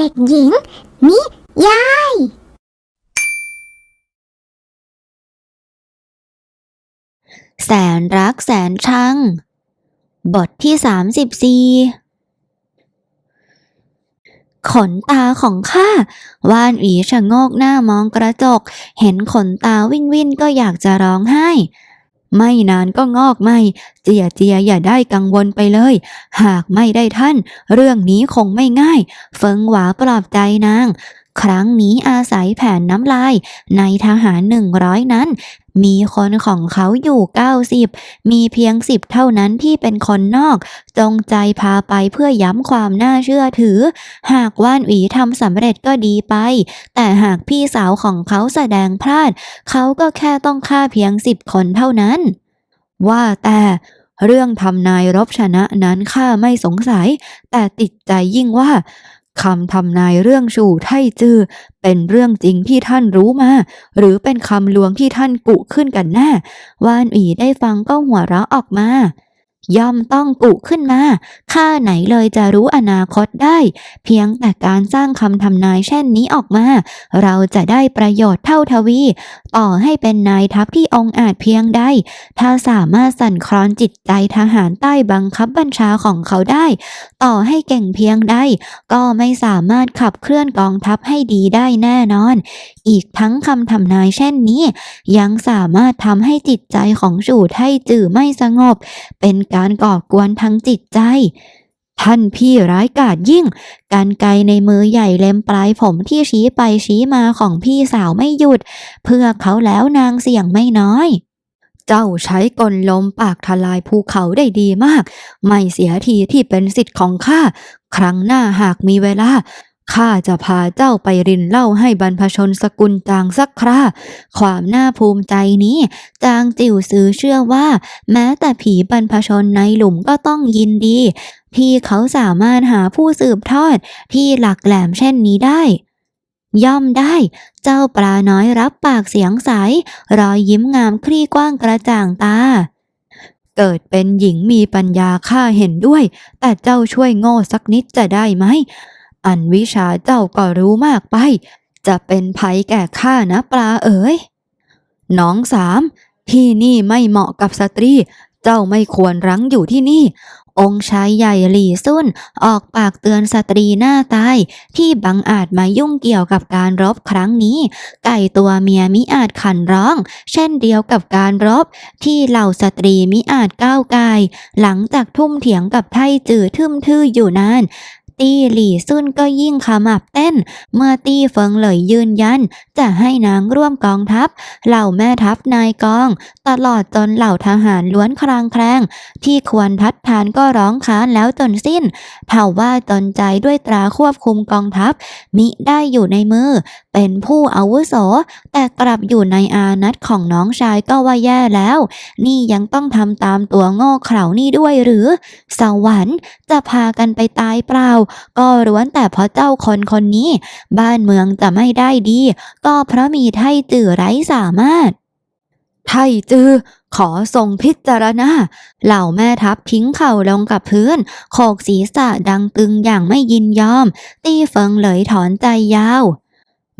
เด็กหญิง นิยาย แสนรักแสนชัง บทที่34ขนตาของข้าว่านหวีชะโงกหน้ามองกระจก เห็นขนตาวิ่นวินก็อยากจะร้องไห้ ไม่นานก็งอกไม่ เจียเจียอย่าได้กังวลไปเลย หากไม่ได้ท่าน เรื่องนี้คงไม่ง่าย เฟิงหวาปลอบใจนาง ครั้งนี้อาศัยแผนน้ำลาย ในทหารหนึ่งร้อยนั้นมีคนของเขาอยู่เก้าสิบมีเพียงสิบเท่านั้นที่เป็นคนนอก จงใจพาไปเพื่อย้ำความน่าเชื่อถือ หากว่านหวีทำสำเร็จก็ดีไป แต่หากพี่สาวของเขาแสดงพลาด เขาก็แค่ต้องฆ่าเพียงสิบคนเท่านั้น ว่าแต่เรื่องทำนายรบชนะนั้นข้าไม่สงสัย แต่ติดใจยิ่งว่า คำทำนายเรื่องชูไทจือเป็นเรื่องจริงที่ท่านรู้มา หรือเป็นคำลวงที่ท่านกุขึ้นกันแน่วานอีได้ฟังก็หัวเราะออกมา ย่อมต้องกุขึ้นมา ข้าไหนเลยจะรู้อนาคตได้ เพียงแต่การสร้างคำทำนายเช่นนี้ออกมา เราจะได้ประโยชน์เท่าทวี ต่อให้เป็นนายทัพที่องอาจเพียงใด ถ้าสามารถสั่นคลอนจิตใจทหารใต้บังคับบัญชาของเขาได้ ต่อให้เก่งเพียงใด ก็ไม่สามารถขับเคลื่อนกองทัพให้ดีได้แน่นอน อีกทั้งคำทำนายเช่นนี้ ยังสามารถทำให้จิตใจของจู่ไทจื่อไม่สงบ เป็นการการกอกวนทั้งจิตใจ ท่านพี่ร้ายกาจยิ่ง การไกลในมือใหญ่เล็มปลายผมที่ชี้ไปชี้มาของพี่สาวไม่หยุด เพื่อเขาแล้วนางเสี่ยงไม่น้อยเจ้าใช้กลลมปากทลายภูเขาได้ดีมาก ไม่เสียทีที่เป็นสิทธิ์ของข้า ครั้งหน้าหากมีเวลา ข้าจะพาเจ้าไปรินเล่าให้บรรพชนสกุลจางสักคราความน่าภูมิใจนี้ จางจิ๋วซื้อเชื่อว่า แม้แต่ผีบรรพชนในหลุมก็ต้องยินดี ที่เขาสามารถหาผู้สืบทอดที่หลักแหลมเช่นนี้ได้ ย่อมได้ เจ้าปลาน้อยรับปากเสียงใส รอยยิ้มงามคลี่กว้างกระจ่างตาเกิดเป็นหญิงมีปัญญาข้าเห็นด้วย แต่เจ้าช่วยโง่สักนิดจะได้ไหม อันวิชาเจ้าก็รู้มากไป จะเป็นภัยแก่ข้านะปลาเอ๋ยน้องสามที่นี่ไม่เหมาะกับสตรี เจ้าไม่ควรรั้งอยู่ที่นี่ องค์ชายใหญ่หลี่ซุ่นออกปากเตือนสตรีหน้าตาย ที่บังอาจมายุ่งเกี่ยวกับการรบครั้งนี้ ไก่ตัวเมียมิอาจขันร้อง เช่นเดียวกับการรบ ที่เหล่าสตรีมิอาจก้าวกาย หลังจากทุ่มเถียงกับไทจือทึมทื่ออยู่นาน ตี้หลี่ซุ่นก็ยิ่งขมับเต้น เมื่อตี้เฟิงเหลยยืนยัน จะให้นางร่วมกองทัพ เหล่าแม่ทัพนายกอง ตลอดจนเหล่าทหารล้วนคลางแคลงที่ควรทัดทานก็ร้องค้านแล้วจนสิ้น เผ่าว่าตนใจด้วยตราควบคุมกองทัพ มิได้อยู่ในมือ เป็นผู้อาวุโส แต่กลับอยู่ในอานัตของน้องชายก็ว่าแย่แล้ว นี่ยังต้องทำตามตัวโง่เขลานี่ด้วยหรือ สวรรค์จะพากันไปตายเปล่าก็ร้วนแต่เพราะเจ้าคนคนนี้ บ้านเมืองจะไม่ได้ดี ก็เพราะมีไทจื่อไร้สามารถ ไทจือ ขอทรงพิจารณาเหล่าแม่ทัพทิ้งเข่าลงกับพื้น โขกศีรษะดังตึงอย่างไม่ยินยอม ตี้เฟิงเหลยถอนใจยาว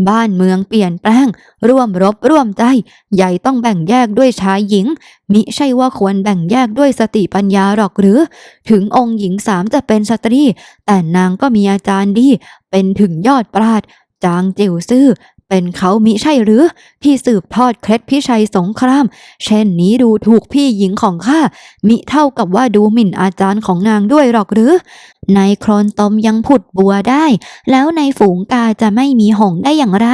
บ้านเมืองเปลี่ยนแปลง ร่วมรบร่วมใจ ใหญ่ต้องแบ่งแยกด้วยชายหญิง มิใช่ว่าควรแบ่งแยกด้วยสติปัญญาหรอกหรือ ถึงองค์หญิงสามจะเป็นสตรี แต่นางก็มีอาจารย์ดี เป็นถึงยอดปราด จางจิ๋วซื่อ เป็นเขามิใช่หรือที่สืบทอดเคล็ดพิชัยสงคราม เช่นนี้ดูถูกพี่หญิงของข้ามิเท่ากับว่าดูหมิ่นอาจารย์ของนางด้วยหรอกหรือ ในโครนตมยังผุดบัวได้ แล้วในฝูงกาจะไม่มีหงได้อย่างไร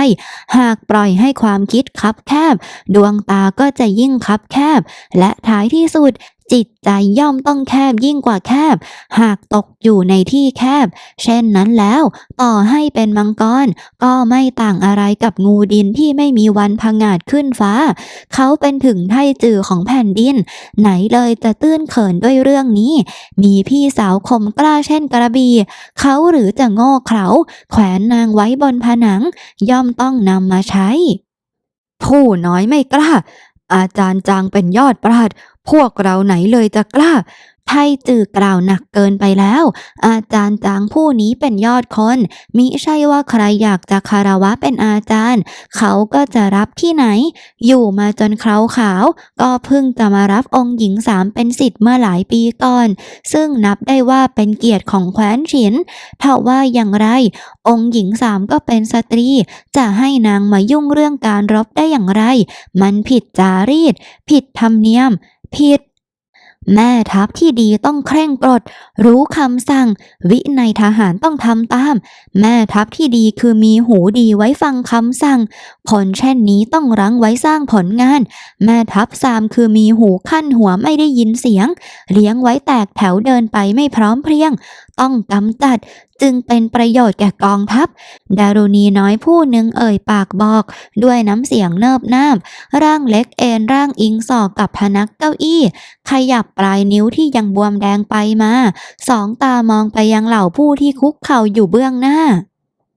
หากปล่อยให้ความคิดคับแคบ ดวงตาก็จะยิ่งคับแคบ และท้ายที่สุด จิตใจย่อมต้องแคบยิ่งกว่าแคบ หากตกอยู่ในที่แคบ เช่นนั้นแล้ว ต่อให้เป็นมังกร ก็ไม่ต่างอะไรกับงูดินที่ไม่มีวันพังงาดขึ้นฟ้า เขาเป็นถึงไทจือของแผ่นดิน ไหนเลยจะตื้นเขินด้วยเรื่องนี้ มีพี่สาวคมกล้าเช่นกระบี่เขาหรือจะโง่เขลาแขวนนางไว้บนผนัง ย่อมต้องนำมาใช้ ผู้น้อยไม่กล้าอาจารย์จางเป็นยอดปราด พวกเราไหนเลยจะกล้า ไทจือกล่าวหนักเกินไปแล้ว อาจารย์จางผู้นี้เป็นยอดคน มิใช่ว่าใครอยากจะคารวะเป็นอาจารย์ เขาก็จะรับที่ไหน อยู่มาจนเคราขาว ก็เพิ่งจะมารับองค์หญิงสามเป็นสิทธิ์เมื่อหลายปีก่อน ซึ่งนับได้ว่าเป็นเกียรติของแคว้นฉินถ้าว่าอย่างไร องค์หญิงสามก็เป็นสตรี จะให้นางมายุ่งเรื่องการรบได้อย่างไร มันผิดจารีต ผิดธรรมเนียม ผิด แม่ทัพที่ดีต้องเคร่งกรด รู้คำสั่ง วินัยทหารต้องทำตาม แม่ทัพที่ดีคือมีหูดีไว้ฟังคำสั่งผนเช่นนี้ต้องรั้งไว้สร้างผลงาน แม่ทัพสามคือมีหูขั้นหัวไม่ได้ยินเสียง เลี้ยงไว้แตกแถวเดินไปไม่พร้อมเพรียง ต้องกำจัด จึงเป็นประโยชน์แก่กองทัพ ดารุณีน้อยผู้หนึ่งเอ่ยปากบอก ด้วยน้ำเสียงเนิบนาบ ร่างเล็กเอ็นร่างอิงสอกกับพนักเก้าอี้ ขยับปลายนิ้วที่ยังบวมแดงไปมา สองตามองไปยังเหล่าผู้ที่คุกเข่าอยู่เบื้องหน้า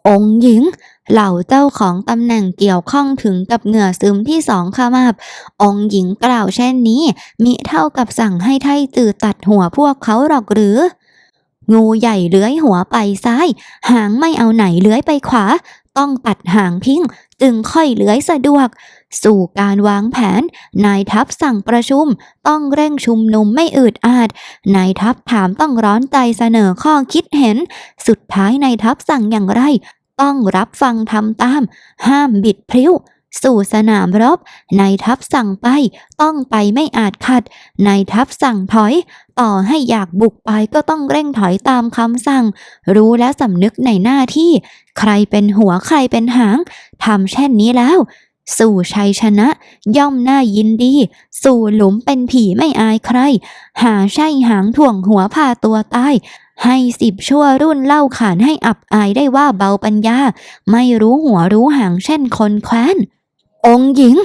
องหญิงเหล่าเจ้าของตำแหน่งเกี่ยวข้องถึงกับเหงื่อซึมที่สองขมับ องหญิงกล่าวเช่นนี้ มิเท่ากับสั่งให้ไทจือตัดหัวพวกเขาหรอกหรือ งูใหญ่เลื้อยหัวไปซ้าย หางไม่เอาไหนเลื้อยไปขวา ต้องตัดหางทิ้งจึงค่อยเลื้อยสะดวก สู่การวางแผน นายทัพสั่งประชุม ต้องเร่งชุมนุมไม่อืดอาด นายทัพถามต้องร้อนใจเสนอข้อคิดเห็น สุดท้ายนายทัพสั่งอย่างไร ต้องรับฟังทำตาม ห้ามบิดพริ้ว สู่สนามรบนายทัพสั่งไปต้องไปไม่อาจขัดนายทัพสั่งถอย ต่อให้อยากบุกไปก็ต้องเร่งถอยตามคำสั่ง รู้และสำนึกในหน้าที่ ใครเป็นหัวใครเป็นหางทำเช่นนี้แล้ว สู่ชัยชนะ ย่อมน่ายินดี สู่หลุมเป็นผีไม่อายใคร หาใช่หางถ่วงหัวพาตัวตายให้สิบชั่วรุ่นเล่าขานให้อับอายได้ว่าเบาปัญญา ไม่รู้หัวรู้หางเช่นคนแคว้น องค์หญิง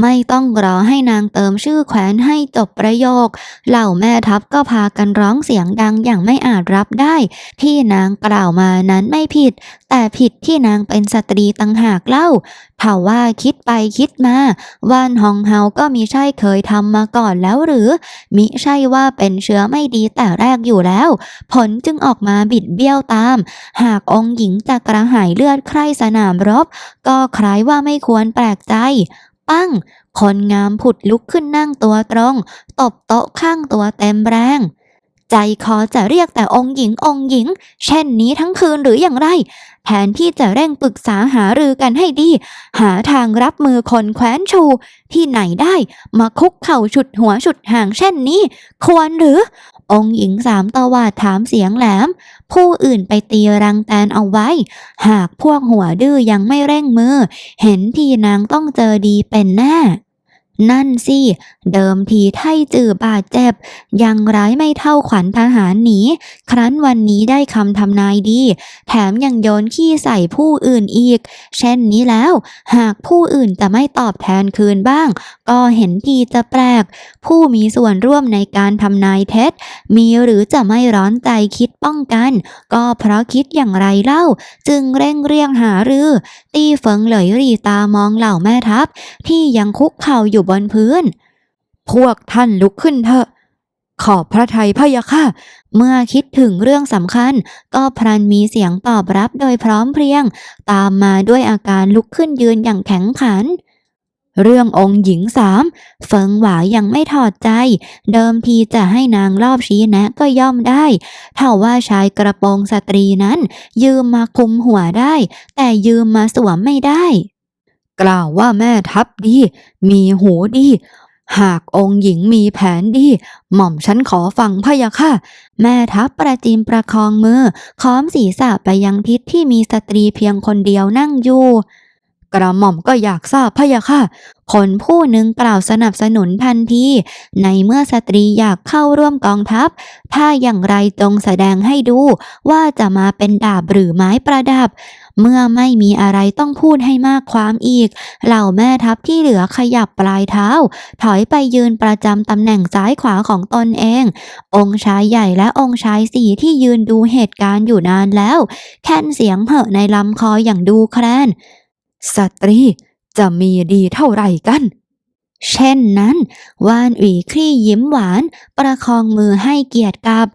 ไม่ต้องรอให้นางเติมชื่อแขวนให้จบประโยค เหล่าแม่ทัพก็พากันร้องเสียงดังอย่างไม่อาจรับได้ ที่นางกล่าวมานั้นไม่ผิด แต่ผิดที่นางเป็นสตรีตั้งหากเล่าถ้าว่าคิดไปคิดมาว่านฮองเฮาก็มีใช่เคยทำมาก่อนแล้วหรือ มิใช่ว่าเป็นเชื้อไม่ดีแต่แรกอยู่แล้ว ผลจึงออกมาบิดเบี้ยวตาม หากองค์หญิงจะกระหายเลือดใคร่สนามรบ ก็คล้ายว่าไม่ควรแปลกใจ ปั้ง คนงามผุดลุกขึ้นนั่งตัวตรง ตบโต๊ะข้างตัวเต็มแรง ใจคอจะเรียกแต่องค์หญิงองค์หญิง เช่นนี้ทั้งคืนหรืออย่างไร แทนที่จะเร่งปรึกษาหารือกันให้ดี หาทางรับมือคนแคว้นชู ที่ไหนได้ มาคุกเข่าฉุดหัวฉุดหางเช่นนี้ ควรหรือ องค์หญิงสามตวาดถามเสียงแหลม ผู้อื่นไปตีรังแตนเอาไว้ หากพวกหัวดื้อยังไม่เร่งมือ เห็นทีนางต้องเจอดีเป็นแน่ นั่นสิ เดิมทีไท่จือบาดเจ็บ ยังร้ายไม่เท่าขวัญทหารหนี ครั้นวันนี้ได้คำทำนายดี แถมยังโยนขี้ใส่ผู้อื่นอีก เช่นนี้แล้ว หากผู้อื่นจะไม่ตอบแทนคืนบ้าง ก็เห็นทีจะแปลก ผู้มีส่วนร่วมในการทำนายเท็จ มีหรือจะไม่ร้อนใจคิดป้องกัน ก็เพราะคิดอย่างไรเล่า จึงเร่งเรียงหารือ ตีเฟิงเหลยรีตามองเหล่าแม่ทัพ ที่ยังคุกเข่าอยู่บนพื้น พวกท่านลุกขึ้นเถอะ ขอบพระทัยพะยะค่ะ เมื่อคิดถึงเรื่องสำคัญ ก็พลันมีเสียงตอบรับโดยพร้อมเพรียง ตามมาด้วยอาการลุกขึ้นยืนอย่างแข็งขันเรื่ององค์หญิงสามเฟิงหวายังไม่ถอดใจ เดิมทีจะให้นางรอบชี้แนะก็ย่อมได้ถ้าว่าชายกระโปรงสตรีนั้น ยืมมาคุมหัวได้ แต่ยืมมาสวมไม่ได้ กล่าวว่าแม่ทัพดี มีหูดี หากองค์หญิงมีแผนดี หม่อมฉันขอฟังพะยะค่ะ แม่ทัพประจิมประคองมือค้อมศีรษะไปยังทิศที่มีสตรีเพียงคนเดียวนั่งอยู่กระหม่อมก็อยากทราบพะยะค่ะ คนผู้หนึ่งกล่าวสนับสนุนทันที ในเมื่อสตรีอยากเข้าร่วมกองทัพ ถ้าอย่างไรจงแสดงให้ดูว่าจะมาเป็นดาบหรือไม้ประดับ เมื่อไม่มีอะไรต้องพูดให้มากความอีก เหล่าแม่ทัพที่เหลือขยับปลายเท้า ถอยไปยืนประจำตำแหน่งซ้ายขวาของตนเอง องค์ชายใหญ่และองค์ชายสีที่ยืนดูเหตุการณ์อยู่นานแล้ว แค่นเสียงเหอะในลำคออย่างดูแคลนสตรีจะมีดีเท่าไหร่กัน เช่นนั้น วานหวีคลี่ยิ้มหวาน ประคองมือให้เกียรติกับ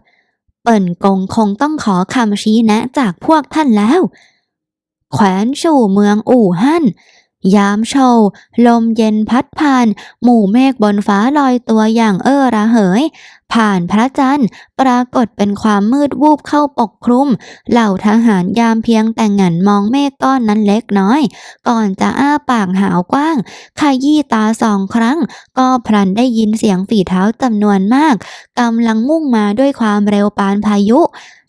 เปิ่นกงคงต้องขอคำชี้แนะจากพวกท่านแล้ว แขวนชู่เมืองอู่ฮั่น ยามโชว์ลมเย็นพัดผ่าน หมู่เมฆบนฟ้าลอยตัวอย่างเอ้อระเหย ผ่านพระจันทร์ปรากฏเป็นความมืดวูบเข้าปกคลุม เหล่าทหารยามเพียงแต่งันมองเมฆก้อนนั้นเล็กน้อย ก่อนจะอ้าปากหาวกว้างขยี้ตาสองครั้ง ก็พลันได้ยินเสียงฝีเท้าจำนวนมากกำลังมุ่งมาด้วยความเร็วปานพายุ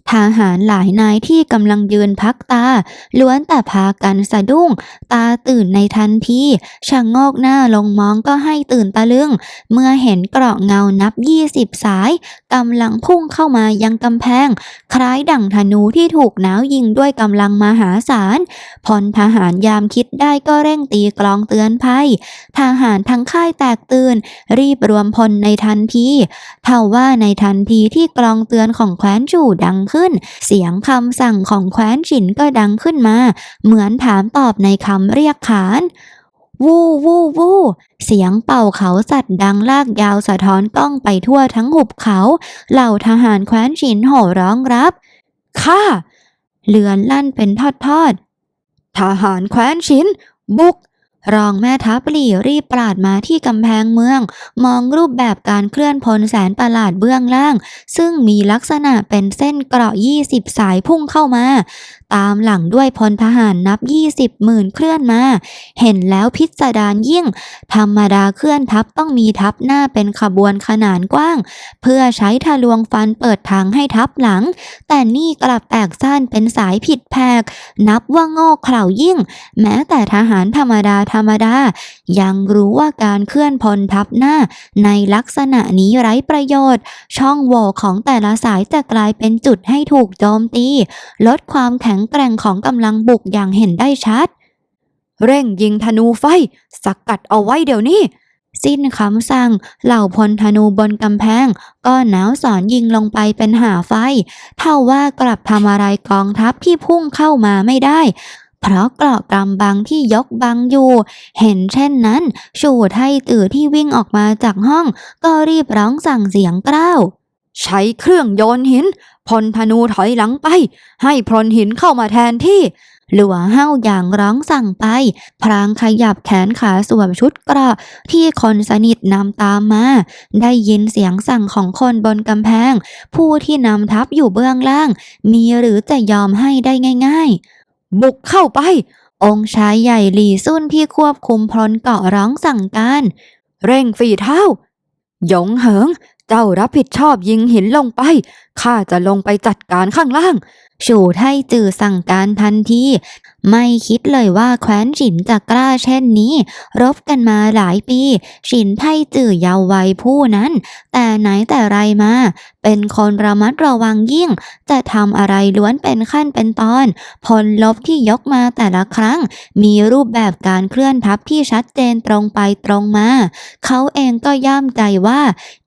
ทหารหลายนายที่กำลังยืนพักตา ล้วนแต่พากันสะดุ้ง ตาตื่นในทันทีชะโงกหน้าลงมองก็ให้ตื่นตะลึง เมื่อเห็นเกราะเงานับยี่สิบสายกำลังพุ่งเข้ามายังกำแพง คล้ายดั่งธนูที่ถูกหนาวยิงด้วยกำลังมหาศาลพลทหารยามคิดได้ก็เร่งตีกลองเตือนภัย ทหารทั้งค่ายแตกตื่น รีบรวมพลในทันทีเท่าว่าในทันทีที่กลองเตือนของแคว้นจู่ดังขึ้น เสียงคำสั่งของแคว้นฉินก็ดังขึ้นมา เหมือนถามตอบในคำเรียกขานวู้วู้วู้เสียงเป่าเขาสัตว์ดังลากยาวสะท้อนกล้องไปทั่วทั้งหุบเขา เหล่าทหารแคว้นฉินโห่ร้องรับข้าเลือนลั่นเป็นทอดๆทหารแคว้นฉิน บุก รองแม่ทัพหลี่รีบปราดมาที่กำแพงเมือง มองรูปแบบการเคลื่อนพลแสนประหลาดเบื้องล่าง ซึ่งมีลักษณะเป็นเส้นเกราะ 20 สายพุ่งเข้ามา ตามหลังด้วยพลทหารนับ 20หมื่นเคลื่อนมา เห็นแล้วพิสดารยิ่ง ธรรมดาเคลื่อนทัพต้องมีทัพหน้าเป็นขบวนขนานกว้าง เพื่อใช้ทะลวงฟันเปิดทางให้ทัพหลัง แต่นี่กลับแตกสั้นเป็นสายผิดแผกนับว่าโง่เขลายิ่ง แม้แต่ทหารธรรมดาธรรมดา ยังรู้ว่าการเคลื่อนพลทัพหน้า ในลักษณะนี้ไร้ประโยชน์ ช่องโหว่ของแต่ละสายจะกลายเป็นจุดให้ถูกโจมตี ลดความแข็งแกร่งของกำลังบุกอย่างเห็นได้ชัด เร่งยิงธนูไฟ สกัดเอาไว้เดี๋ยวนี้สิ้นคำสั่ง เหล่าพลธนูบนกำแพง ก็หนาวสอนยิงลงไปเป็นหาไฟ เท่าว่ากลับทำอะไรกองทัพที่พุ่งเข้ามาไม่ได้ เพราะเกราะกำบังที่ยกบังอยู่ เห็นเช่นนั้น ชูไทตื่อที่วิ่งออกมาจากห้อง ก็รีบร้องสั่งเสียงกล้าวใช้เครื่องโยนหินพลธนูถอยหลังไป ให้พลหินเข้ามาแทนที่หลัวเห้าอย่างร้องสั่งไป พรางขยับแขนขาสวมชุดเกราะที่คนสนิทนำตามมา ได้ยินเสียงสั่งของคนบนกำแพง ผู้ที่นำทัพอยู่เบื้องล่าง มีหรือจะยอมให้ได้ง่าย ๆ บุกเข้าไป องค์ชายใหญ่หลี่ซุ่นที่ควบคุมพลเกาะร้องสั่งการ เร่งฝีเท้า หยงเหิง เจ้ารับผิดชอบยิงหินลงไปข้าจะลงไปจัดการข้างล่าง ชูไทจือสั่งการทันที ไม่คิดเลยว่าแคว้นฉินจะกล้าเช่นนี้ รบกันมาหลายปี ฉินไทจือเยาว์วัยผู้นั้น แต่ไหนแต่ไรมา เป็นคนระมัดระวังยิ่ง จะทำอะไรล้วนเป็นขั้นเป็นตอน ผลลบที่ยกมาแต่ละครั้ง มีรูปแบบการเคลื่อนทัพที่ชัดเจนตรงไปตรงมา เขาเองก็ย่ามใจว่า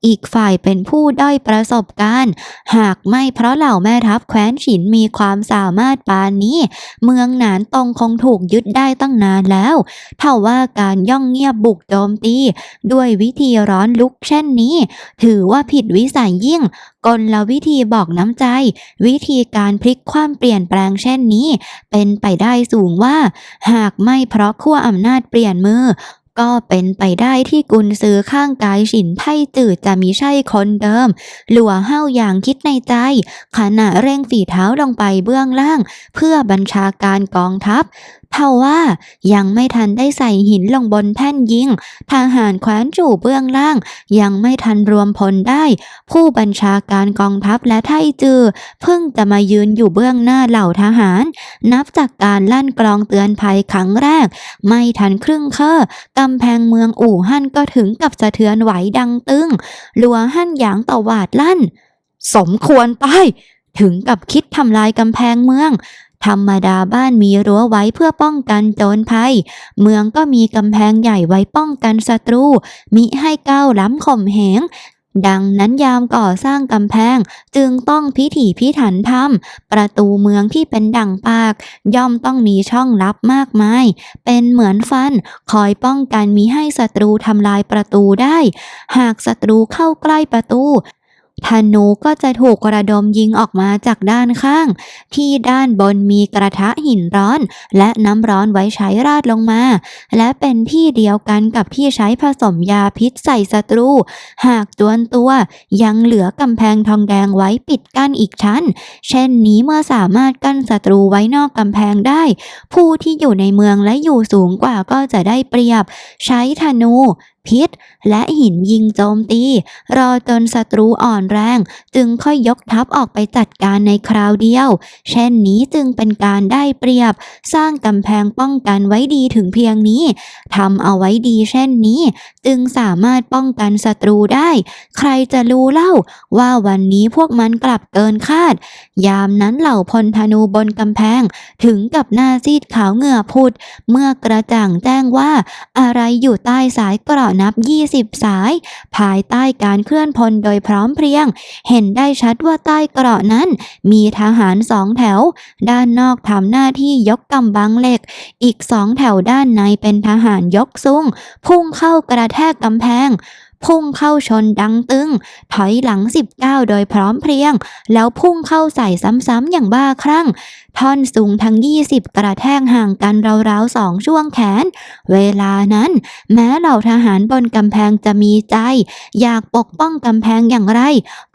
อีกฝ่ายเป็นผู้ด้อยประสบการณ์หากไม่เพราะเหล่าแม่ทัพแคว้นฉินมีความสามารถปานนี้ เมืองหนานตงคงถูกยึดได้ตั้งนานแล้วเท่าว่าการย่องเงียบบุกโจมตี ด้วยวิธีร้อนลุกเช่นนี้ ถือว่าผิดวิสัยยิ่งกลวิธีบอกน้ำใจ วิธีการพลิกความเปลี่ยนแปลงเช่นนี้ เป็นไปได้สูงว่า หากไม่เพราะขั้วอำนาจเปลี่ยนมือ ก็เป็นไปได้ที่กุนซือข้างกายฉินไทจืดจะมีใช่คนเดิม หลัวเห้าอย่างคิดในใจ ขณะเร่งฝีเท้าลงไปเบื้องล่าง เพื่อบัญชาการกองทัพ ท่าว่ายังไม่ทันได้ใส่หินลงบนแท่นยิง ทหารแคว้นจู่เบื้องล่าง ยังไม่ทันรวมพลได้ ผู้บัญชาการกองทัพและไทจือ เพิ่งจะมายืนอยู่เบื้องหน้าเหล่าทหาร นับจากการลั่นกลองเตือนภัยครั้งแรก ไม่ทันครึ่งเคอกำแพงเมืองอู่ฮั่นก็ถึงกับสะเทือนไหวดังตึงหลัวฮั่นหยางตวาดลั่น สมควรตายถึงกับคิดทำลายกำแพงเมือง ธรรมดาบ้านมีรั้วไว้เพื่อป้องกันโจรภัย เมืองก็มีกำแพงใหญ่ไว้ป้องกันศัตรู มิให้ก้าวล้ำข่มเหงดังนั้นยามก่อสร้างกำแพงจึงต้องพิถีพิถันทำประตูเมืองที่เป็นดั่งปาก ย่อมต้องมีช่องลับมากมาย เป็นเหมือนฟัน คอยป้องกันมิให้ศัตรูทำลายประตูได้ หากศัตรูเข้าใกล้ประตู ธนูก็จะถูกกระดมยิงออกมาจากด้านข้าง ที่ด้านบนมีกระทะหินร้อน และน้ำร้อนไว้ใช้ราดลงมา และเป็นที่เดียวกันกับที่ใช้ผสมยาพิษใส่ศัตรู หากจวนตัวยังเหลือกำแพงทองแดงไว้ปิดกั้นอีกชั้น เช่นนี้เมื่อสามารถกั้นศัตรูไว้นอกกำแพงได้ ผู้ที่อยู่ในเมืองและอยู่สูงกว่าก็จะได้เปรียบ ใช้ธนู พิษ และหินยิงโจมตี รอจนศัตรูอ่อนแรง จึงค่อยยกทัพออกไปจัดการในคราวเดียว เช่นนี้จึงเป็นการได้เปรียบ สร้างกำแพงป้องกันไว้ดีถึงเพียงนี้ทำเอาไว้ดีเช่นนี้ จึงสามารถป้องกันศัตรูได้ ใครจะรู้เล่าว่าวันนี้พวกมันกลับเกินคาด ยามนั้นเหล่าพลธนูบนกำแพง ถึงกับหน้าซีดขาวเหงื่อพุด เมื่อกระจ่างแจ้งว่าอะไรอยู่ใต้สายกราะนับ 20 สาย ภายใต้การเคลื่อนพลโดยพร้อมเพรียง เห็นได้ชัดว่าใต้เกราะนั้น มีทหารสองแถว ด้านนอกทำหน้าที่ยกกำบังเหล็ก อีกสองแถวด้านในเป็นทหารยกซุ้งพุ่งเข้ากระแทกกำแพง พุ่งเข้าชนดังตึง ถอยหลัง 19 โดยพร้อมเพรียง แล้วพุ่งเข้าใส่ซ้ำๆอย่างบ้าคลั่ง ท่อนสูงทั้ง 20 กระแทกห่างกันราวๆสองช่วงแขน เวลานั้น แม้เหล่าทหารบนกำแพงจะมีใจ อยากปกป้องกำแพงอย่างไร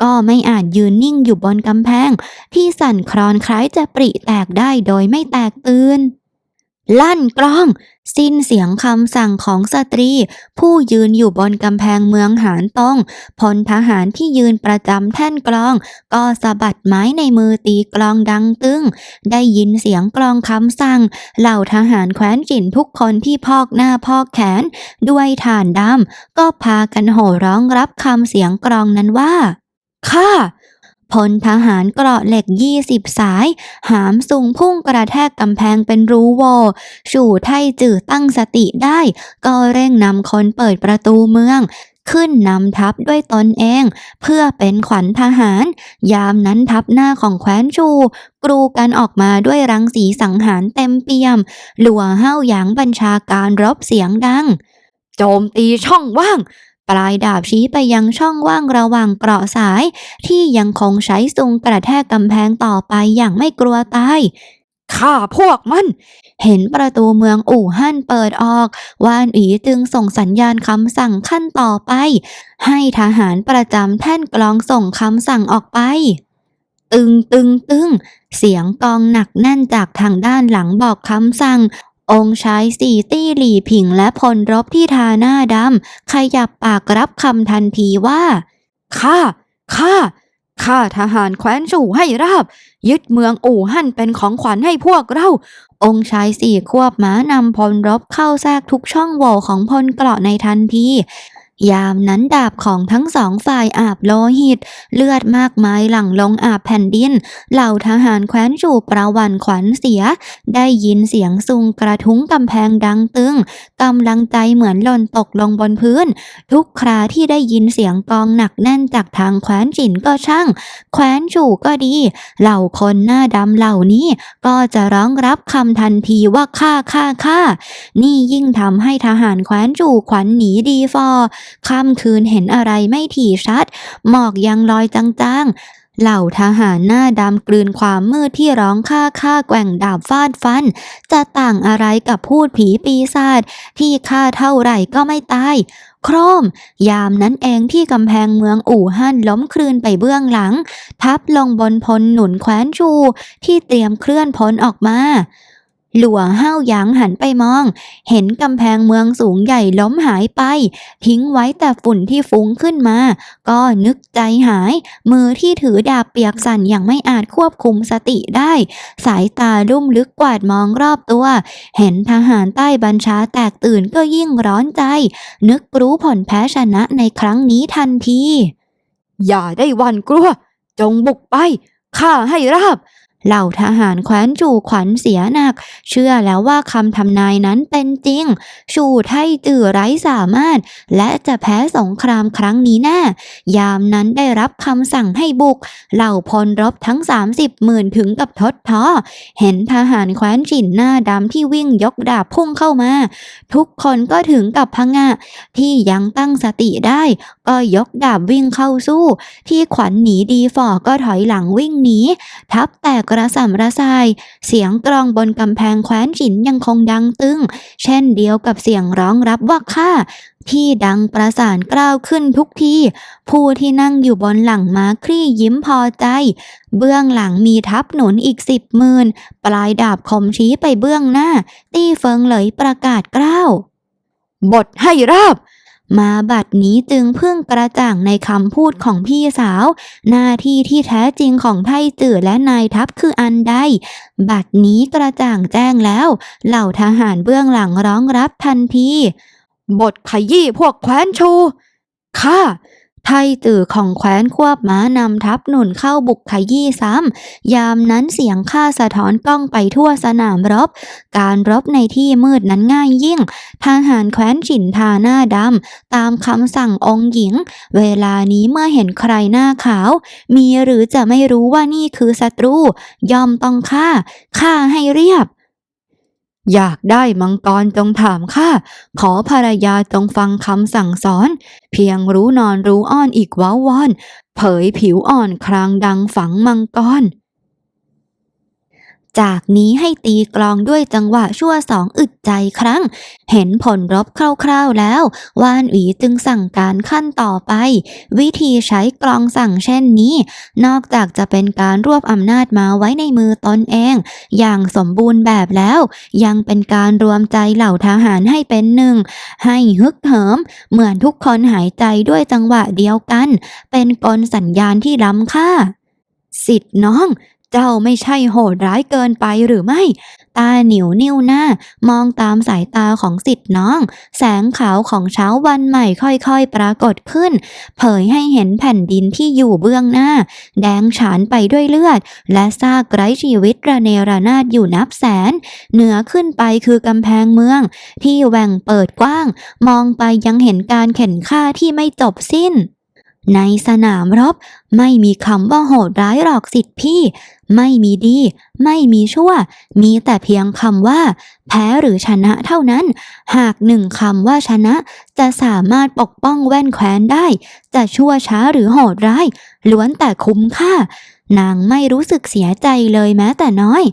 ก็ไม่อาจยืนนิ่งอยู่บนกำแพง ที่สั่นคลอนคล้ายจะปริแตกได้โดยไม่แตกตื่นลั่นกล้อง สิ้นเสียงคำสั่งของสตรี ผู้ยืนอยู่บนกำแพงเมืองหานตงพลทหารที่ยืนประจำแท่นกลอง ก็สะบัดไม้ในมือตีกลองดังตึงได้ยินเสียงกลองคำสั่ง เหล่าทหารแคว้นจินทุกคนที่พอกหน้าพอกแขน ด้วยถ่านดำก็พากันโห่ร้องรับคำเสียงกลองนั้นว่าข้า พลทหารเกราะเหล็ก 20 สาย หามสูงพุ่งกระแทกกำแพงเป็นรูโวชู่ไทจือตั้งสติได้ ก็เร่งนำคนเปิดประตูเมืองขึ้นนำทัพด้วยตนเอง เพื่อเป็นขวัญทหาร ยามนั้นทัพหน้าของแคว้นชู กรูกันออกมาด้วยรังสีสังหารเต็มเปี่ยม หลัวเห้าหยางบัญชาการรบเสียงดัง โจมตีช่องว่าง ปลายดาบชี้ไปยังช่องว่างระหว่างเกราะสาย ที่ยังคงใช้ซุงกระแทกกำแพงต่อไปอย่างไม่กลัวตายข้าพวกมัน เห็นประตูเมืองอู่ฮั่นเปิดออกวานอีจึงส่งสัญญาณคำสั่งขั้นต่อไป ให้ทหารประจำแท่นกลองส่งคำสั่งออกไป ตึงตึงตึง เสียงกองหนักแน่นจากทางด้านหลังบอกคำสั่ง องค์ชายสี่ตี้หลี่ผิงและพลรบที่ทาหน้าดำขยับปากรับคำทันทีว่าข้าข้าข้าทหารแคว้นฉู่ให้ราบ ยึดเมืองอู่ฮั่นเป็นของขวัญให้พวกเรา องค์ชายสี่ควบม้านำพลรบเข้าแทรกทุกช่องโหว่ของพลเกราะในทันที ยามนั้นดาบของทั้งสองฝ่ายอาบโลหิต เลือดมากมายหลั่งลงอาบแผ่นดิน เหล่าทหารแคว้นจูประวันขวัญเสีย ได้ยินเสียงซุงกระทุ้งกำแพงดังตึงกำลังใจเหมือนหล่นตกลงบนพื้น ทุกคราที่ได้ยินเสียงกองหนักแน่นจากทางแคว้นจินก็ช่าง แคว้นจู่ก็ดี เหล่าคนหน้าดำเหล่านี้ ก็จะร้องรับคำทันทีว่าข้าข้าข้านี่ยิ่งทำให้ทหารแคว้นจู่ขวัญหนีดีฟอค่ำคืนเห็นอะไรไม่ถี่ชัด หมอกยังลอยจางๆ เหล่าทหารหน้าดำกลืนความมืดที่ร้องข้าข้าแกว่งดาบฟาดฟัน จะต่างอะไรกับพูดผีปีศาจที่ฆ่าเท่าไหร่ก็ไม่ตายโครม ยามนั้นเองที่กำแพงเมืองอู่ฮั่นล้มคลืนไปเบื้องหลัง ทับลงบนพลหนุนแคว้นชู ที่เตรียมเคลื่อนพลออกมา หลัวห้าวหยางหันไปมอง เห็นกำแพงเมืองสูงใหญ่ล้มหายไป ทิ้งไว้แต่ฝุ่นที่ฟุ้งขึ้นมา ก็นึกใจหาย มือที่ถือดาบเปียกสั่นอย่างไม่อาจควบคุมสติได้ สายตาลุ่มลึกกวาดมองรอบตัว เห็นทหารใต้บัญชาแตกตื่นก็ยิ่งร้อนใจ นึกรู้ผลแพ้ชนะในครั้งนี้ทันที อย่าได้วันกลัว จงบุกไปข้าให้ราบ เหล่าทหารแคว้นจู่ขวัญเสียหนัก เชื่อแล้วว่าคำทำนายนั้นเป็นจริง ชูไทจือไร้สามารถ และจะแพ้สงครามครั้งนี้แน่ยามนั้นได้รับคำสั่งให้บุก เหล่าพลรบทั้ง 30หมื่นถึงกับทดท้อ เห็นทหารแคว้นฉินหน้าดำที่วิ่งยกดาบพุ่งเข้ามา ทุกคนก็ถึงกับพะงะที่ยังตั้งสติได้ก็ยกดาบวิ่งเข้าสู้ ที่ขวัญหนีดีฝ่อก็ถอยหลังวิ่งหนี ทับแตกกระส่ำระสาย เสียงกรองบนกำแพงแคว้นฉินยังคงดังตึง เช่นเดียวกับเสียงร้องรับว่าข้าที่ดังประสานกล้าวขึ้นทุกที ผู้ที่นั่งอยู่บนหลังม้าคลี่ยิ้มพอใจ เบื้องหลังมีทัพหนุนอีกสิบหมื่นปลายดาบคมชี้ไปเบื้องหน้า ตี้เฟิงเลยประกาศกล้าวบทให้ราบ มาบัดนี้จึงเพิ่งกระจ่างในคำพูดของพี่สาว หน้าที่ที่แท้จริงของไพ่จือและนายทัพคืออันใด บัดนี้กระจ่างแจ้งแล้ว เหล่าทหารเบื้องหลังร้องรับทันที บทขยี้พวกแคว้นชูข้า ไทจือของแคว้นควบม้านำทัพหนุนเข้าบุกขยี้ซ้ำ ยามนั้นเสียงข้าสะท้อนกล้องไปทั่วสนามรบ การรบในที่มืดนั้นง่ายยิ่ง ทหารแคว้นฉินทาหน้าดำ ตามคำสั่งองค์หญิง เวลานี้เมื่อเห็นใครหน้าขาว มีหรือจะไม่รู้ว่านี่คือศัตรู ยอมต้องฆ่าฆ่าให้เรียบ อยากได้มังกรจงถามข้าขอภรรยาจงฟังคำสั่งสอน เพียงรู้นอนรู้อ้อนอีกว้าวอน เผยผิวอ่อนครางดังฝังมังกร จากนี้ให้ตีกลองด้วยจังหวะชั่วสองอึดใจครั้ง เห็นผลรบคร่าวๆแล้ว วานหวีจึงสั่งการขั้นต่อไป วิธีใช้กลองสั่งเช่นนี้ นอกจากจะเป็นการรวบอำนาจมาไว้ในมือตนเอง อย่างสมบูรณ์แบบแล้ว ยังเป็นการรวมใจเหล่าทหารให้เป็นหนึ่ง ให้ฮึกเหิม เหมือนทุกคนหายใจด้วยจังหวะเดียวกัน เป็นกลสัญญาณที่ล้ำค่าสิทธิ์น้อง เจ้าไม่ใช่โหดร้ายเกินไปหรือไม่ ตาหนิวนิ้วหน้า มองตามสายตาของสิทธิ์น้อง แสงขาวของเช้าวันใหม่ค่อยๆปรากฏขึ้น เผยให้เห็นแผ่นดินที่อยู่เบื้องหน้า แดงฉานไปด้วยเลือด และซากไร้ชีวิตระเนระนาดอยู่นับแสน เหนือขึ้นไปคือกำแพงเมือง ที่แหว่งเปิดกว้าง มองไปยังเห็นการเข็นฆ่าที่ไม่จบสิ้นในสนามรบไม่มีคำว่าโหดร้ายหรอกสิทธิพี่ ไม่มีดี ไม่มีชั่ว มีแต่เพียงคำว่า แพ้หรือชนะเท่านั้น หากหนึ่งคำว่าชนะ จะสามารถปกป้องแว่นแคว้นได้ จะชั่วช้าหรือโหดร้าย ล้วนแต่คุ้มค่า นางไม่รู้สึกเสียใจเลยแม้แต่น้อย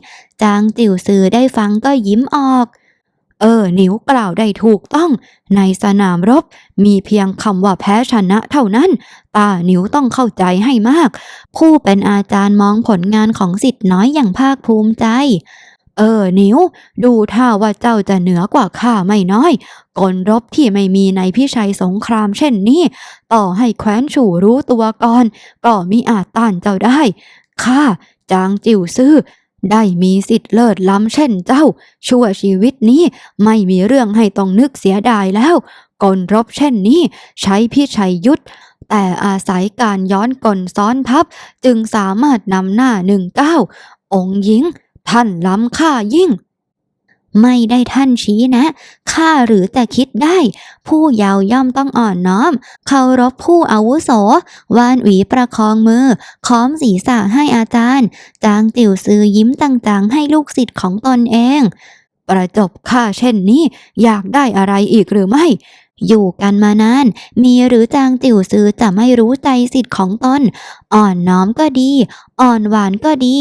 จางจิ๋วซือได้ฟังก็ยิ้มออก เออ นิ้วกล่าวได้ถูกต้อง ในสนามรบ มีเพียงคำว่าแพ้ชนะเท่านั้น ตานิ้วต้องเข้าใจให้มาก ผู้เป็นอาจารย์มองผลงานของสิทธิ์น้อยอย่างภาคภูมิใจ เออ นิ้ว ดูท่าว่าเจ้าจะเหนือกว่าข้าไม่น้อยกลรบที่ไม่มีในพิชัยสงครามเช่นนี้ ต่อให้แคว้นฉู่รู้ตัวก่อน ก็มิอาจต้านเจ้าได้ข้าจางจิ๋วซื่อ ได้มีสิทธิ์เลิศล้ำเช่นเจ้า ชั่วชีวิตนี้ไม่มีเรื่องให้ต้องนึกเสียดายแล้วกลรบเช่นนี้ ใช้พิชัยยุทธแต่อาศัยการย้อนกลซ้อนทับ จึงสามารถนำหน้าหนึ่งเก้าองค์หญิง ท่านล้ำค่ายิ่ง ไม่ได้ท่านชี้นะ ข้าหรือแต่คิดได้ ผู้เยาว์ย่อมต้องอ่อนน้อม เคารพผู้อาวุโส วานหวีประคองมือ ค้อมศีรษะให้อาจารย์ จางติ่วซื้อยิ้มต่างๆ ให้ลูกศิษย์ของตนเอง ประจบข้าเช่นนี้ อยากได้อะไรอีกหรือไม่อยู่กันมานาน มีหรือจางจิ๋วซื้อจะไม่รู้ใจสิทธิ์ของตน อ่อนน้อมก็ดี อ่อนหวานก็ดี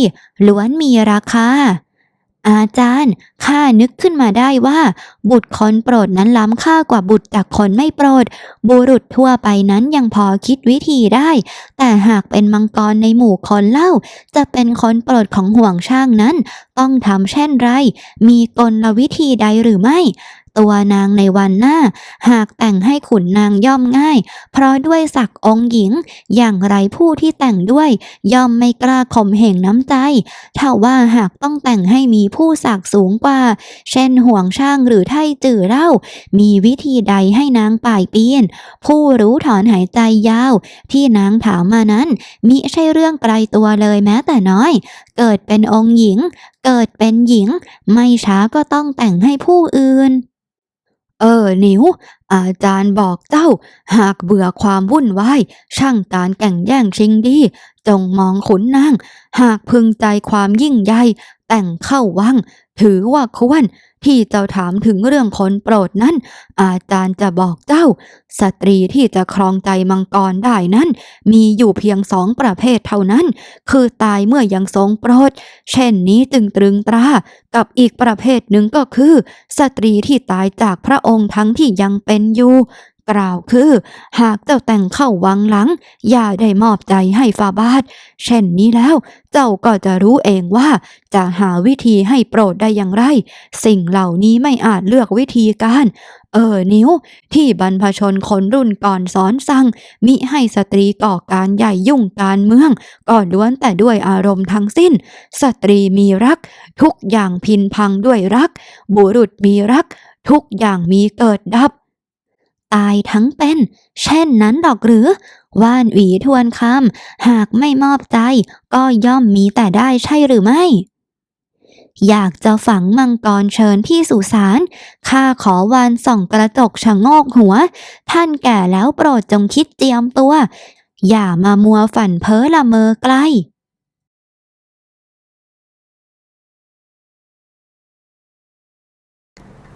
ล้วนมีราคา อาจารย์ ข้านึกขึ้นมาได้ว่า บุตรคนโปรดนั้นล้ำค่ากว่าบุตรจากคนไม่โปรด บุรุษทั่วไปนั้นยังพอคิดวิธีได้ แต่หากเป็นมังกรในหมู่คนเล่า จะเป็นคนโปรดของห่วงช่างนั้น ต้องทำเช่นไร มีกลวิธีใดหรือไม่ ตัวนางในวันหน้า หากแต่งให้ขุนนางย่อมง่าย เพราะด้วยศักดิ์องค์หญิง อย่างไรผู้ที่แต่งด้วย ย่อมไม่กล้าข่มเหงน้ำใจถ้าว่าหากต้องแต่งให้มีผู้ศักดิ์สูงกว่า เช่นห่วงช่างหรือไท่จื่อเล่า มีวิธีใดให้นางป่ายเปียน ผู้รู้ถอนหายใจยาว ที่นางถามมานั้นมิใช่เรื่องไกลตัวเลยแม้แต่น้อย เกิดเป็นองค์หญิง เกิดเป็นหญิง ไม่ช้าก็ต้องแต่งให้ผู้อื่น เออนิว อาจารย์บอกเจ้า หากเบื่อความวุ่นวายช่างการแก่งแย่งชิงดี จงมองขุนนาง หากพึงใจความยิ่งใหญ่แต่งเข้าวัง ถือว่าควร ที่เจ้าถามถึงเรื่องคนโปรดนั้น อาจารย์จะบอกเจ้า สตรีที่จะครองใจมังกรได้นั้น มีอยู่เพียงสองประเภทเท่านั้น คือตายเมื่อยังทรงโปรด เช่นนี้จึงตรึงตรา กับอีกประเภทหนึ่งก็คือ สตรีที่ตายจากพระองค์ทั้งที่ยังเป็นอยู่ กล่าวคือ หากเจ้าแต่งเข้าวังหลัง อย่าได้มอบใจให้ฟาบาทเช่นนี้แล้ว เจ้าก็จะรู้เองว่าจะหาวิธีให้โปรดได้อย่างไร สิ่งเหล่านี้ไม่อาจเลือกวิธีการ เออนิ้ว ที่บรรพชนคนรุ่นก่อนสอนสั่ง มิให้สตรีก่อการใหญ่ยุ่งการเมืองก็ล้วนแต่ด้วยอารมณ์ทั้งสิ้น สตรีมีรัก ทุกอย่างพินพังด้วยรัก บุรุษมีรัก ทุกอย่างมีเกิดดับ ตายทั้งเป็น เช่นนั้นดอกหรือ ว่านหวีทวนคำหากไม่มอบใจ ก็ย่อมมีแต่ได้ใช่หรือไม่อยากจะฝังมังกรเชิญที่สุสานข้าขอวานส่องกระจกชะโงกหัว ท่านแก่แล้วโปรดจงคิดเจียมตัว อย่ามามัวฝันเพ้อละเมอไกล